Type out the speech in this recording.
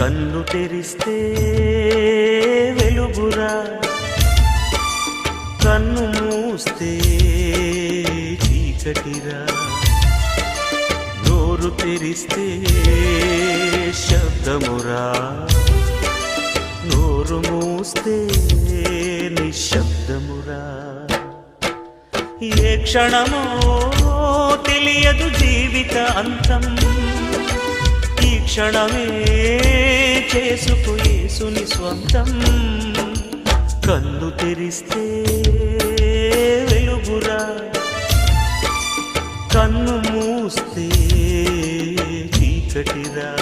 కన్ను తెరిస్తే వెలుగురా. కన్ను మూస్తే చీకటిరా. నోరు తెరిస్తే శబ్దమురా. నోరు మూస్తే నిశ్శబ్దమురా. ఏ క్షణమో తెలియదు జీవిత అంతం. క్షణమే చేసుకు యేసుని స్వంతం. కన్ను తెరిస్తే వెలుగురా. కన్ను మూస్తే చీకటిరా.